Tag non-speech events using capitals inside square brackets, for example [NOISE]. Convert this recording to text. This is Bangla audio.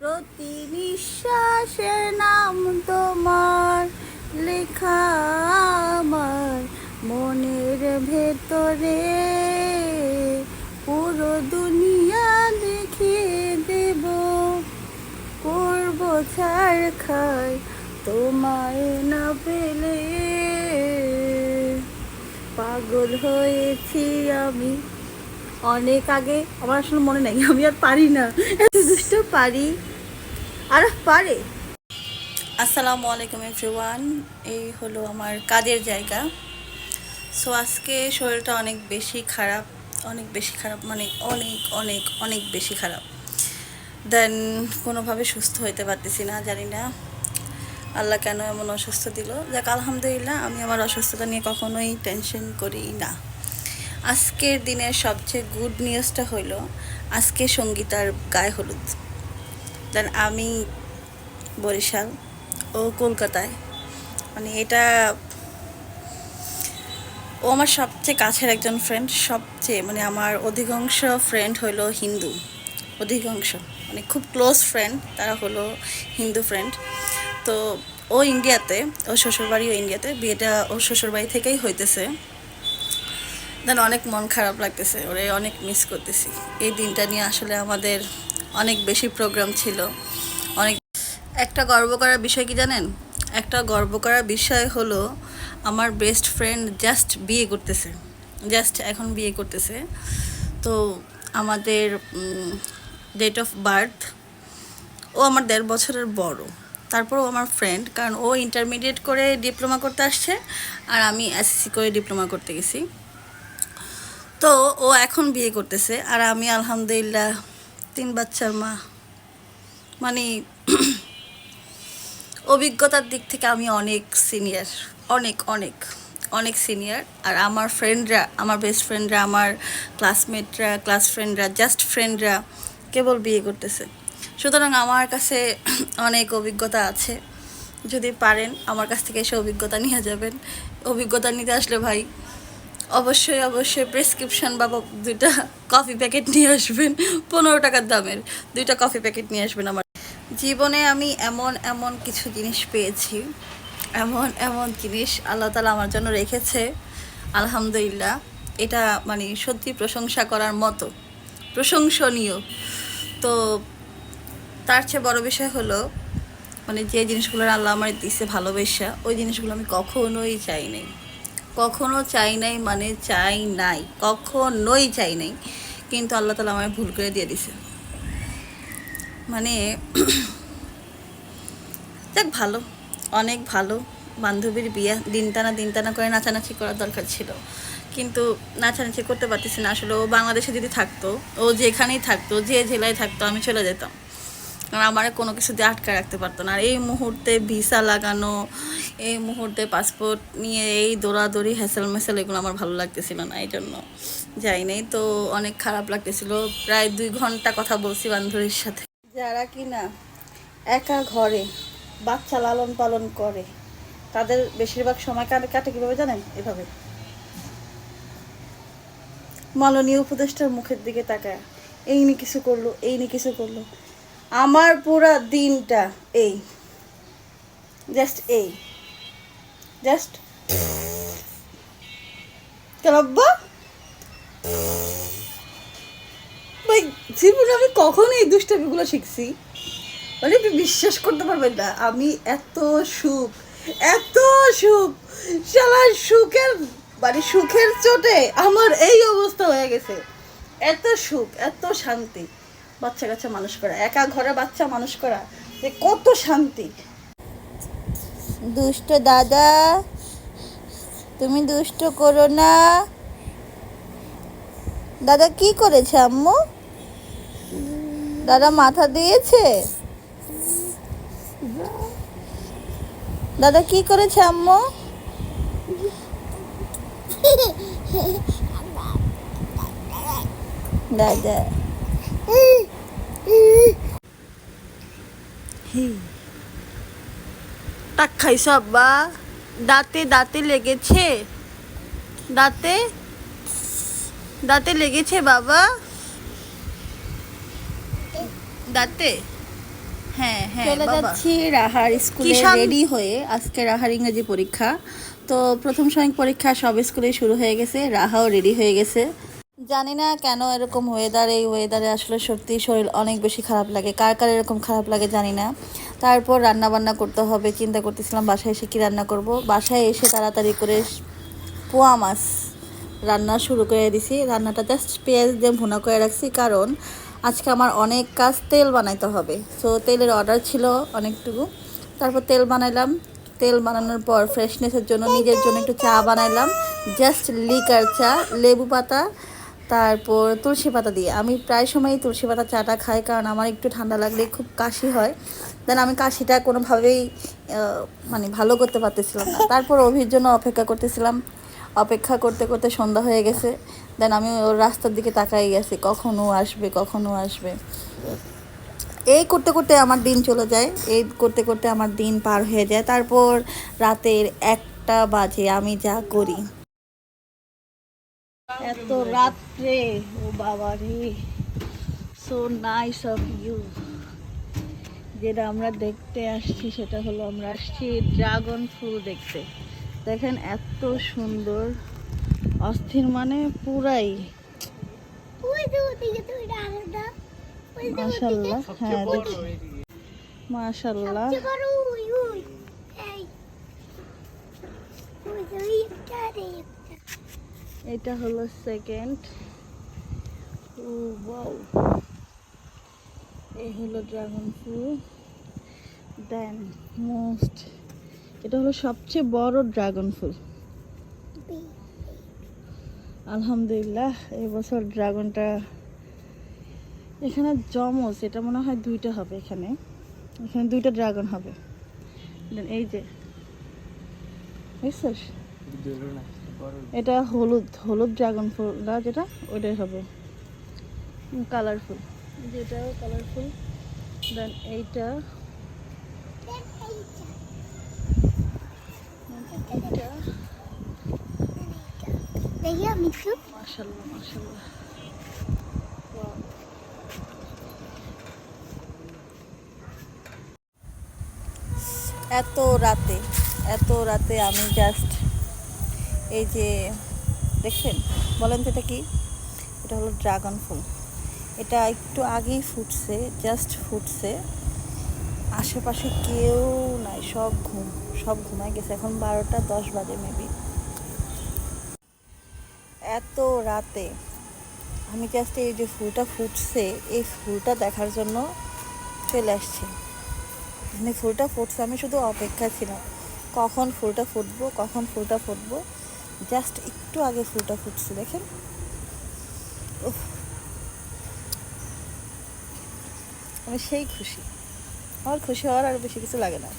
প্রতি বিশ্বাসের নাম তোমার লেখা আমার মনের ভেতরে। পুরো দুনিয়া দেখিয়ে দেব, করব ছাড় খাই তোমায় না পেলে। পাগল হয়েছি আমি অনেক আগে, আমার আসলে মনে নেই, আমি আর পারি না। এত দুষ্ট পারি। আর পারে। আসসালামু আলাইকুম এভরিওয়ান এই হলো আমার কাজের জায়গা। সো আজকে শরীরটা অনেক বেশি খারাপ, অনেক বেশি খারাপ মানে অনেক অনেক অনেক বেশি খারাপ। দেন কোনোভাবে সুস্থ হইতে পারতেছি না, জানি না। আল্লাহ কেন এমন অসুস্থ দিল? যাক, আলহামদুলিল্লাহ, আমি আমার অসুস্থতা নিয়ে কখনোই টেনশন করি না। আজকের দিনের সবচেয়ে গুড নিউজটা হইল, আজকে সঙ্গীতার গায়ে হলুদ। দেন আমি বরিশাল ও কলকাতায়। মানে এটা ও আমার সবচেয়ে কাছের একজন ফ্রেন্ড সবচেয়ে মানে আমার অধিকাংশ ফ্রেন্ড হলো হিন্দু। অধিকাংশ মানে খুব ক্লোজ ফ্রেন্ড তারা হলো হিন্দু ফ্রেন্ড তো ও ইন্ডিয়াতে ও শ্বশুরবাড়িও ইন্ডিয়াতে বিয়েটা ওর শ্বশুরবাড়ি থেকেই হইতেছে। দেন অনেক মন খারাপ লাগতেছে, ওরে অনেক মিস করতেছি। এই দিনটা নিয়ে আসলে আমাদের অনেক বেশি প্রোগ্রাম ছিল। অনেক একটা গর্ব করার বিষয় কি জানেন? একটা গর্ব করার বিষয় হলো, আমার বেস্ট ফ্রেন্ড জাস্ট বিয়ে করতেছে। জাস্ট এখন বিয়ে করতেছে। তো আমাদের ডেট অফ বার্থ ও আমার দেড় বছরের বড়। তারপরও আমার ফ্রেন্ড কারণ ও ইন্টারমিডিয়েট করে ডিপ্লোমা করতে আসছে, আর আমি এসএসসি করে ডিপ্লোমা করতে গেছি। তো ও এখন বিয়ে করতেছে আর আমি আলহামদুলিল্লাহ তিন বাচ্চার মা। মানে [CLEARS THROAT] অভিজ্ঞতার দিক থেকে আমি অনেক সিনিয়র অনেক অনেক অনেক সিনিয়র আর আমার ফ্রেন্ডরা আমার বেস্ট ফ্রেন্ডরা আমার ক্লাসমেটরা ক্লাস ফ্রেন্ডরা জাস্ট ফ্রেন্ডরা কেবল বিয়ে করতেছে। সুতরাং আমার কাছে [CLEARS THROAT] অনেক অভিজ্ঞতা আছে। যদি পারেন, আমার কাছ থেকে এসে অভিজ্ঞতা নিয়ে যাবেন। অভিজ্ঞতা নিতে আসলে ভাই অবশ্যই অবশ্যই প্রেসক্রিপশন বা দুইটা কফি প্যাকেট নিয়ে আসবেন। পনেরো টাকার দামের দুইটা কফি প্যাকেট নিয়ে আসবেন আমার। জীবনে আমি এমন এমন কিছু জিনিস পেয়েছি। এমন এমন জিনিস আল্লাহ তালা আমার জন্য রেখেছে। আলহামদুলিল্লাহ, এটা মানে সত্যি প্রশংসা করার মতো। প্রশংসনীয়। তো তার চেয়ে বড় বিষয় হলো মানে যে জিনিসগুলো আল্লাহ আমার দিছে ভালোবাসা, ওই জিনিসগুলো আমি কখনোই চাই নাই। কখনো চাই নাই মানে চাই নাই, কখনোই চাই নাই। কিন্তু আল্লাহ তালা আমায় ভুল করে দিয়ে দিছে। মানে [CLEARS THROAT] যাক ভালো, অনেক ভালো। বান্ধবীর বিয়ে দিন টানা দিন টানা করে নাচানাচি করার দরকার ছিল। কিন্তু নাচানাচি করতে পারতেছি না। আসলে ও বাংলাদেশে যদি থাকতো, ও যেখানেই থাকতো, যে জেলায় থাকতো, আমি চলে যেতাম। আর আমার কোনো কিছু দিয়ে আটকে রাখতে পারতো না। আর এই মুহূর্তে ভিসা লাগানো, এই মুহূর্তে পাসপোর্ট নিয়ে এই দৌড়াদৌড়ি হ্যাসেল মেসেল এগুলো আমার ভালো লাগতেছিল না এই জন্য যাই নাই। তো অনেক খারাপ লাগতেছিল। প্রায় দুই ঘণ্টা কথা বলছি বান্ধবীর সাথে। যারা কি না একা ঘরে বাচ্চা লালন পালন করে, তাদের বেশিরভাগ সময় কাটে কাটে কীভাবে জানেন? এভাবে। মাননীয় উপদেষ্টার মুখের দিকে তাকায়। এই নি কিছু করল, এই নি কিছু করল। আমার পুরা দিনটা এই। জাস্ট এই। জাস্ট ভাই, জীবনে আমি কখন এই দুষ্টামিগুলো শিখছি? মানে আপনি বিশ্বাস করতে পারবেন না, আমি এত সুখ এত সুখ সারা সুখের মানে সুখের চোটে আমার এই অবস্থা হয়ে গেছে। এত সুখ, এত শান্তি। বাচ্চা কাচ্চা মানুষ করা, একা ঘরে বাচ্চা মানুষ করা, যে কত শান্তি। দুষ্ট দাদা, তুমি দুষ্ট করো না। দাদা কি করেছে আম্মু? দাদা মাথা দিয়েছে? দাদা কি করেছে আম্মু? দাদা টাক খাইছ আব্বা? দাঁতে দাঁতে লেগেছে। দাঁতে? দাঁতে লেগেছে বাবা? দাঁতে? হ্যাঁ হ্যাঁ চলে যাচ্ছি রাহার স্কুলে রেডি হয়ে। আজকে রাহার ইংরেজি পরীক্ষা। তো প্রথম সময় পরীক্ষা সব স্কুলে শুরু হয়ে গেছে। রাহাও রেডি হয়ে গেছে। জানি না কেন এরকম ওয়েদার এই ওয়েদারে আসলে সত্যি শরীর অনেক বেশি খারাপ লাগে। কার কার এরকম খারাপ লাগে জানি না। তারপর রান্না বান্না করতে হবে, চিন্তা করতেছিলাম বাসায় এসে কি রান্না করব। বাসায় এসে তাড়াতাড়ি করে পোয়া মাছ রান্না শুরু করে দিছি। রান্নাটা জাস্ট পেঁয়াজ দিয়ে ভুনা করে রাখছি, কারণ আজকে আমার অনেক কাজ তেল বানাইতে হবে। সো তেলের অর্ডার ছিল অনেকটুকু। তারপর তেল বানাইলাম। তেল বানানোর পর ফ্রেশনেসের জন্য নিজের জন্য একটু চা বানাইলাম। জাস্ট লিকার চা, লেবু পাতা তারপর তুলসী পাতা দিয়ে। আমি প্রায় সময়ই তুলসী পাতা, চাটা খাই কারণ আমার একটু ঠান্ডা লাগলে খুব কাশি হয়। দেন আমি কাশিটা কোনোভাবেই মানে ভালো করতে পারতেছিলাম না। তারপর অভির জন্য অপেক্ষা করতেছিলাম। অপেক্ষা করতে করতে সন্ধ্যা হয়ে গেছে। দেন আমি ওর রাস্তার দিকে তাকাই গেছি কখন ও আসবে, কখন ও আসবে? এই করতে করতে আমার দিন চলে যায়। এই করতে করতে আমার দিন পার হয়ে যায়। তারপর রাতের একটা বাজে আমি যা করি। এত রাত্রে ও বাবা রে সো নাইস অফ ইউ যেটা আমরা দেখতে আসছি সেটা হলো আমরা আসছি ড্রাগন ফুল দেখতে। দেখেন এত সুন্দর অস্থির মানে পুরাই। মাশাল্লাহ হ্যাঁ দেখি। মাশাল্লাহ। এটা হলো সেকেন্ড এই হলো ড্রাগন ফুল দেন মোস্ট এটা হলো সবচেয়ে বড় ড্রাগন ফুল আলহামদুলিল্লাহ, এই বছর ড্রাগনটা এখানে জমস এটা মনে হয় দুইটা হবে এখানে। এখানে দুইটা ড্রাগন হবে। এই যে। বুঝছিস? এটা হলুদ হলুদ ড্রাগন ফুলটা যেটা? ওইটাই হবে। কালারফুল যেটাও কালারফুল দেন এইটা. এত রাতে এত রাতে আমি জাস্ট এই যে দেখছেন? বলেন তো এটা কি? এটা হলো ড্রাগন ফুল। এটা একটু আগেই ফুটছে জাস্ট ফুটছে। আশেপাশে কেউ নাই, সব ঘুম, সব ঘুমায় গেছে। এখন বারোটা দশ বাজে মেবি এত রাতে আমি জাস্ট এই যে ফুলটা ফুটছে, এই ফুলটা দেখার জন্য চলে আসছি। মানে ফুলটা ফুটছে, আমি শুধু অপেক্ষা ছিলাম। কখন ফুলটা ফুটবো, কখন ফুলটা ফুটবো জাস্ট একটু আগে ফুলটা ফুটছে, দেখেন। ওহ আমি সেই খুশি। আমার খুশি হওয়ার আর বেশি কিছু লাগে না।